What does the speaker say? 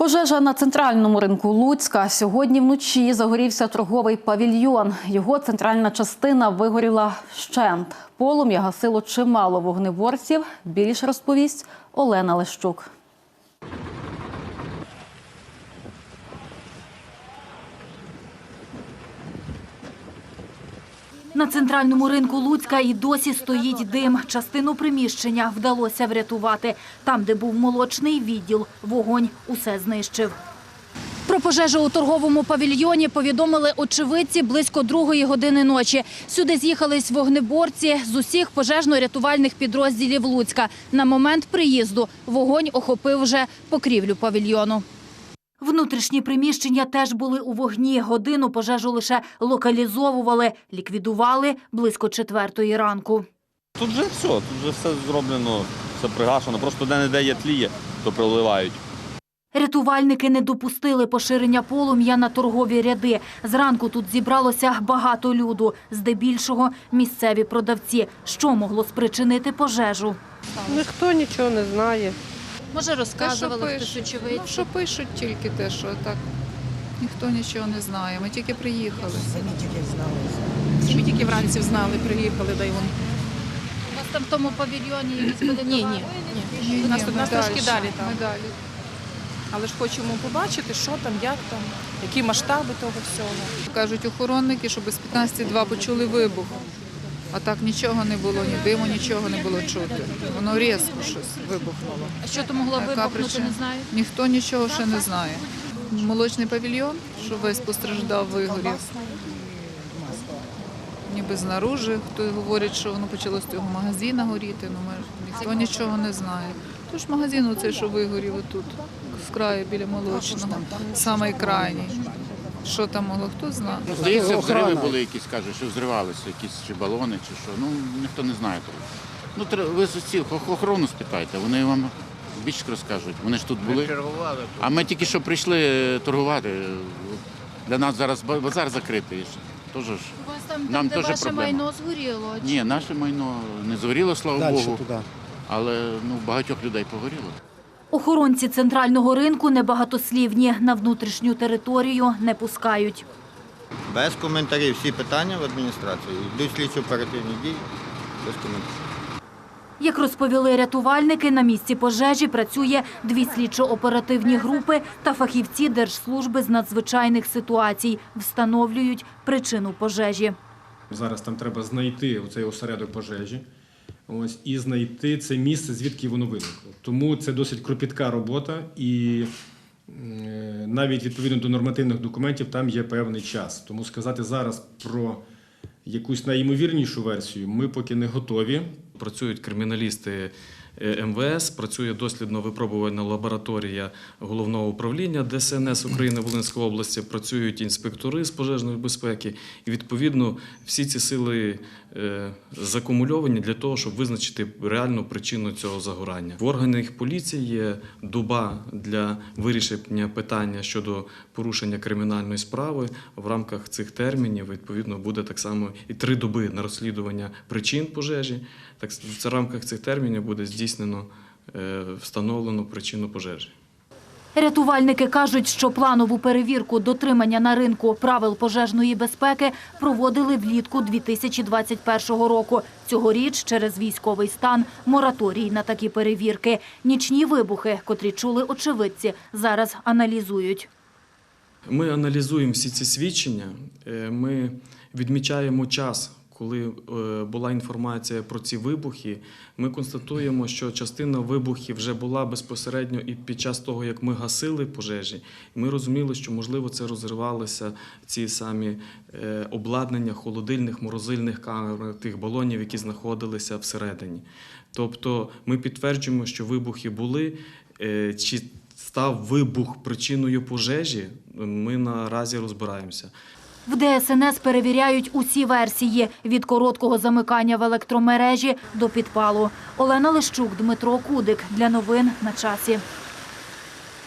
Пожежа на центральному ринку Луцька. Сьогодні вночі загорівся торговий павільйон. Його центральна частина вигоріла вщент. Полум'я гасило чимало вогнеборців. Більше розповість Олена Лещук. На центральному ринку Луцька і досі стоїть дим. Частину приміщення вдалося врятувати. Там, де був молочний відділ, вогонь усе знищив. Про пожежу у торговому павільйоні повідомили очевидці близько другої години ночі. Сюди з'їхались вогнеборці з усіх пожежно-рятувальних підрозділів Луцька. На момент приїзду вогонь охопив вже покрівлю павільйону. Внутрішні приміщення теж були у вогні. Годину пожежу лише локалізовували, ліквідували близько четвертої ранку. Тут вже все, тут вже все зроблено, все пригашено. Просто де-не-де є тліє, то проливають. Рятувальники не допустили поширення полум'я на торгові ряди. Зранку тут зібралося багато люду, здебільшого місцеві продавці. Що могло спричинити пожежу? Ніхто нічого не знає. Може, Те, що пишуть. Ну, що пишуть тільки те, що так. Ніхто нічого не знає. Ми тільки приїхали. Самі тільки знали. Ми тільки вранці знали, приїхали, да й вон. У вас там в тому павільйоні якісь були Ні, ні, ні. У нас тут нас трошки далі. далі там. Ми далі. Але ж хочемо побачити, що там, як там, які масштаби того всього. Кажуть охоронники, що без 15.2 почули вибух. А так нічого не було, ні диму, нічого не було чути. Воно різко щось вибухнуло. А що то могло Яка вибухнути, причина? не знаю. Ніхто нічого ще не знає. Молочний павільйон, що весь постраждав, вигорів. Ніби знаружи, хто говорить, що воно почало з цього магазина горіти, ну ми ніхто нічого не знає. Тож магазин оцей, що вигорів отут, в краї біля молочного, самий крайній. Що там могло, хто знає. Здається, взриви були якісь, кажуть, що взривалися, якісь чи балони, чи що. Ну, ніхто не знає того. Ну, ви з охорону спитайте, вони вам більше розкажуть. Вони ж тут були. А ми тільки що прийшли е, торгувати. Для нас зараз базар закритий. Тож ж. У вас там, Нам де ваше проблема. майно згоріло. Ні, наше майно не згоріло, слава Дальше Богу. туди. Але ну, багатьох людей погоріло. Охоронці центрального ринку небагатослівні. На внутрішню територію не пускають. Без коментарів. Всі питання в адміністрації. Йдуть слідчо оперативні дії. Без коментарів. Як розповіли рятувальники, на місці пожежі працює дві слідчо-оперативні групи та фахівці Держслужби з надзвичайних ситуацій. Встановлюють причину пожежі. Зараз там треба знайти цей осередок пожежі. Ось і знайти це місце, звідки воно виникло. Тому це досить кропітка робота, і е, навіть відповідно до нормативних документів там є певний час. Тому сказати зараз про якусь найімовірнішу версію ми поки не готові. Працюють криміналісти е, МВС, працює дослідно-випробувальна лабораторія головного управління ДСНС України Волинської області, працюють інспектори з пожежної безпеки. І відповідно всі ці сили закумульовані для того, щоб визначити реальну причину цього загорання. В органах поліції є доба для вирішення питання щодо порушення кримінальної справи. В рамках цих термінів відповідно буде так само і три доби на розслідування причин пожежі. Так в рамках цих термінів буде здійснено е, встановлено причину пожежі. Рятувальники кажуть, що планову перевірку дотримання на ринку правил пожежної безпеки проводили влітку 2021 року. Цьогоріч через військовий стан мораторій на такі перевірки. Нічні вибухи, котрі чули очевидці, зараз аналізують. Ми аналізуємо всі ці свідчення. е, Ми відмічаємо час, коли е, була інформація про ці вибухи. Ми констатуємо, що частина вибухів вже була безпосередньо і під час того, як ми гасили пожежі. Ми розуміли, що можливо це розривалися ці самі е, обладнання холодильних, морозильних камер, тих балонів, які знаходилися всередині. Тобто ми підтверджуємо, що вибухи були. Е, Чи став вибух причиною пожежі, ми наразі розбираємося. В ДСНС перевіряють усі версії – від короткого замикання в електромережі до підпалу. Олена Лищук, Дмитро Кудик. Для новин на часі.